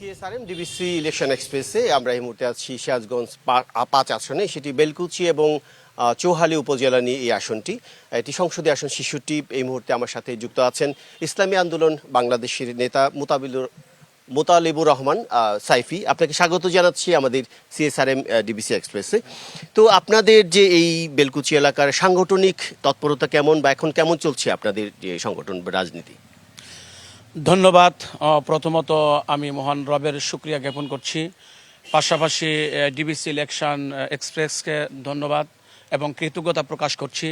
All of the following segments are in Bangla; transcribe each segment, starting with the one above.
সিএসআরএম, ডিবিসি ইলেকশন এক্সপ্রেসে আমরা এই মুহূর্তে আছি সিরাজগঞ্জ পাঁচ আসনে, সেটি বেলকুচি এবং চৌহালি উপজেলা নিয়ে এই আসনটি। এটি সংসদীয় আসন শিশুটি এই মুহূর্তে আমার সাথে যুক্ত আছেন ইসলামী আন্দোলন বাংলাদেশের নেতা মোতাবিলুর মোতালিবুর রহমান সাইফি। আপনাকে স্বাগত জানাচ্ছি আমাদের সিএসআরএম ডিবিসি এক্সপ্রেসে। তো আপনাদের যে এই বেলকুচি এলাকার সাংগঠনিক তৎপরতা কেমন বা এখন কেমন চলছে আপনাদের যে সংগঠন রাজনীতি? ধন্যবাদ। প্রথমত আমি মহান রবের শুক্রিয়া জ্ঞাপন করছি। পাশাপাশি ডিবিসি ইলেকশন এক্সপ্রেসকে ধন্যবাদ এবং কৃতজ্ঞতা প্রকাশ করছি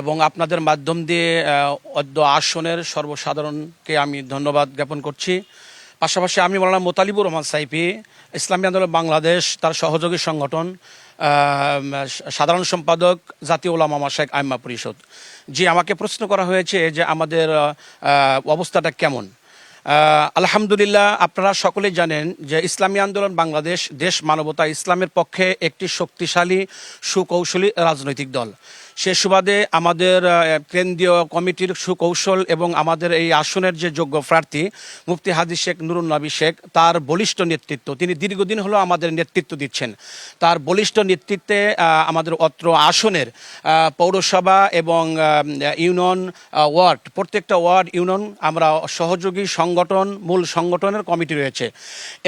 এবং আপনাদের মাধ্যম দিয়ে অদ্য আসনের সর্বসাধারণকে আমি ধন্যবাদ জ্ঞাপন করছি। পাশাপাশি আমি মৌলানা মোতালিবুর রহমান সাইফি, ইসলামী আন্দোলন বাংলাদেশ, তার সহযোগী সংগঠন সাধারণ সম্পাদক, জাতীয় ওলামা শেখ আইম্মা পরিষদ। জি, আমাকে প্রশ্ন করা হয়েছে যে আমাদের অবস্থাটা কেমন? আলহামদুলিল্লাহ, আপনারা সকলেই জানেন যে ইসলামী আন্দোলন বাংলাদেশ, দেশ মানবতা ইসলামের পক্ষে একটি শক্তিশালী, সুকৌশলী রাজনৈতিক দল। সে সুবাদে আমাদের কেন্দ্রীয় কমিটির সুকৌশল এবং আমাদের এই আসনের যে যোগ্য প্রার্থী, মুফতি হাজি শেখ নুরুন নবী শেখ, তার বলিষ্ঠ নেতৃত্ব, তিনি দীর্ঘদিন হলো আমাদের নেতৃত্ব দিচ্ছেন। তার বলিষ্ঠ নেতৃত্বে আমাদের অত্র আসনের পৌরসভা এবং ইউনিয়ন ওয়ার্ড, প্রত্যেকটা ওয়ার্ড, ইউনিয়ন আমরা সহযোগী সংগঠন মূল সংগঠনের কমিটি রয়েছে।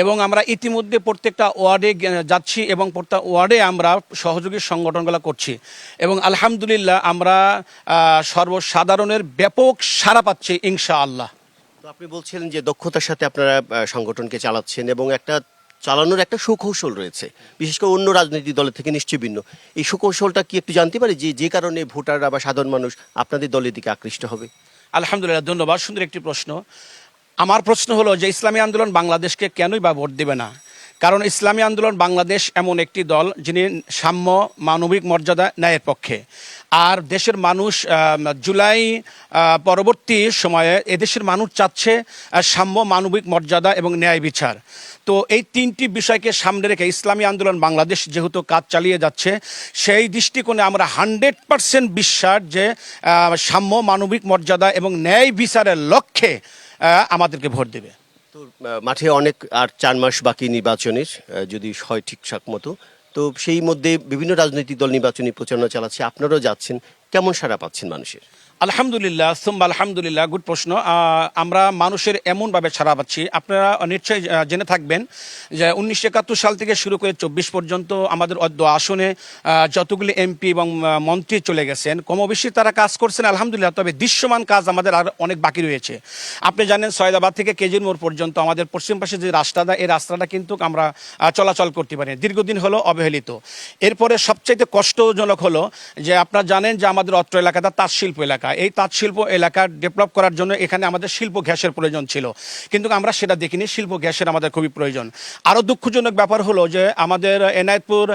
এবং আমরা ইতিমধ্যে প্রত্যেকটা ওয়ার্ডে যাচ্ছি এবং প্রত্যেক ওয়ার্ডে আমরা সহযোগী সংগঠনগুলো করছি। এবং আলহামদুলিল্লাহ আমরা সর্বসাধারণের ব্যাপক সাড়া পাচ্ছি ইনশা আল্লাহ তো আপনি বলছিলেন যে দক্ষতার সাথে আপনারা সংগঠনকে চালাচ্ছেন এবং একটা চালানোর একটা সুকৌশল রয়েছে। বিশেষ করে অন্য রাজনৈতিক দলের থেকে নিশ্চয়ই ভিন্ন। এই সুকৌশলটা কি একটু জানতে পারি যে যে কারণে ভোটাররা বা সাধারণ মানুষ আপনাদের দলের দিকে আকৃষ্ট হবে? আলহামদুলিল্লাহ ধন্যবাদ। সুন্দর একটি প্রশ্ন। আমার প্রশ্ন হলো যে ইসলামী আন্দোলন বাংলাদেশকে কেনই বা ভোট দেবে না? কারণ ইসলামী আন্দোলন বাংলাদেশ এমন একটি দল যিনি সাম্য মানবিক মর্যাদা ন্যায়ের পক্ষে। আর দেশের মানুষ জুলাই পরবর্তী সময়ে এদেশের মানুষ চাচ্ছে সাম্য মানবিক মর্যাদা এবং ন্যায় বিচার। তো এই তিনটি বিষয়কে সামনে রেখে ইসলামী আন্দোলন বাংলাদেশ যেহেতু কাজ চালিয়ে যাচ্ছে, সেই দৃষ্টিকোণে আমরা হান্ড্রেড পার্সেন্ট বিশ্বাস যে সাম্য মানবিক মর্যাদা এবং ন্যায় বিচারের লক্ষ্যে আমাদেরকে ভোট দেবে। তো মাঠে অনেক আর চার মাস বাকি নির্বাচনের যদি হয় ঠিকঠাক মতো। তো সেই মধ্যে বিভিন্ন রাজনৈতিক দল নির্বাচনী প্রচারণা চালাচ্ছে, আপনারাও যাচ্ছেন, কেমন সাড়া পাচ্ছেন মানুষের? আলহামদুলিল্লাহ সুম্বা আলহামদুলিল্লাহ গুড প্রশ্ন। আমরা মানুষের এমনভাবে ছাড়া পাচ্ছি। আপনারা নিশ্চয়ই জেনে থাকবেন যে উনিশশো একাত্তর সাল থেকে শুরু করে চব্বিশ পর্যন্ত আমাদের অদ্য আসনে যতগুলি এমপি এবং মন্ত্রী চলে গেছেন কমবেশি তারা কাজ করছেন আলহামদুলিল্লাহ, তবে দৃশ্যমান কাজ আমাদের আর অনেক বাকি রয়েছে। আপনি জানেন, সয়দাবাদ থেকে কেজির মোড় পর্যন্ত আমাদের পশ্চিম পাশে যে রাস্তাটা, এই রাস্তাটা কিন্তু আমরা চলাচল করতে পারি। দীর্ঘদিন হলো অবহেলিত। এরপরে সবচাইতে কষ্টজনক হলো যে আপনারা জানেন যে আমাদের অত্র এলাকাটা তাঁত শিল্প এলাকা। এই তাঁত শিল্প এলাকা ডেভেলপ করার জন্য এখানে আমাদের শিল্প গ্যাসের প্রয়োজন ছিল। কিন্তু আমরা সেটা দেখিনি, শিল্প গ্যাসের আমাদের খুবই প্রয়োজন। আরও দুঃখজনক ব্যাপার হলো যে আমাদের এনায়তপুর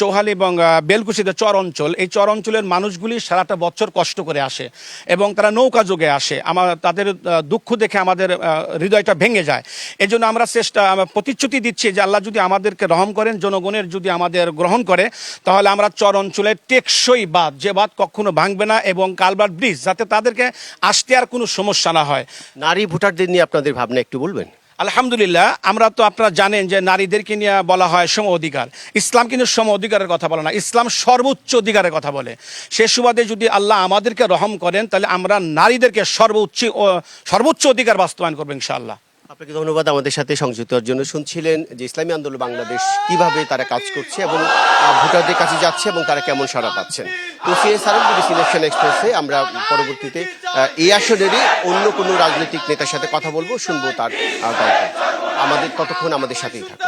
চৌহালি এবং বেলকুচিতে চর অঞ্চল, এই চর অঞ্চলের মানুষগুলি সারাটা বছর কষ্ট করে আসে এবং তারা নৌকা যোগে আসে। আমার তাদের দুঃখ দেখে আমাদের হৃদয়টা ভেঙে যায়। এই জন্য আমরা চেষ্টা প্রতিশ্রুতি দিচ্ছি যে আল্লাহ যদি আমাদেরকে রহম করেন, জনগণের যদি আমাদের গ্রহণ করে, তাহলে আমরা চর অঞ্চলের টেকসই বাদ যে বাদ কখনো ভাঙবে না এবং কালবার ব্রিজ যাতে তাদেরকে আসতে আর কোনো সমস্যা না হয়। নারী ভোটারদের নিয়ে আপনাদের ভাবনা একটু বলবেন। আলহামদুলিল্লাহ আমরা তো আপনারা জানেন যে নারীদেরকে নিয়ে বলা হয় সম অধিকার। ইসলাম কিন্তু সম অধিকারের কথা বলে না ইসলাম সর্বোচ্চ অধিকারের কথা বলে। সে সুবাদে যদি আল্লাহ আমাদেরকে রহম করেন তাহলে আমরা নারীদেরকে সর্বোচ্চ সর্বোচ্চ অধিকার বাস্তবায়ন করব ইনশাআল্লাহ। আপনাকে ধন্যবাদ আমাদের সাথে সংযুক্ত হওয়ার জন্য। শুনছিলেন যে ইসলামী আন্দোলন বাংলাদেশ কীভাবে তারা কাজ করছে এবং ভোটারদের কাছে যাচ্ছে এবং তারা কেমন সাড়া পাচ্ছেন। তো সিএসআরএম সিলেকশন এক্সপ্রেসে আমরা পরবর্তীতে এই আসনেরই অন্য কোনো রাজনৈতিক নেতার সাথে কথা বলব, শুনব তার আমাদের ততক্ষণ আমাদের সাথেই থাকুন।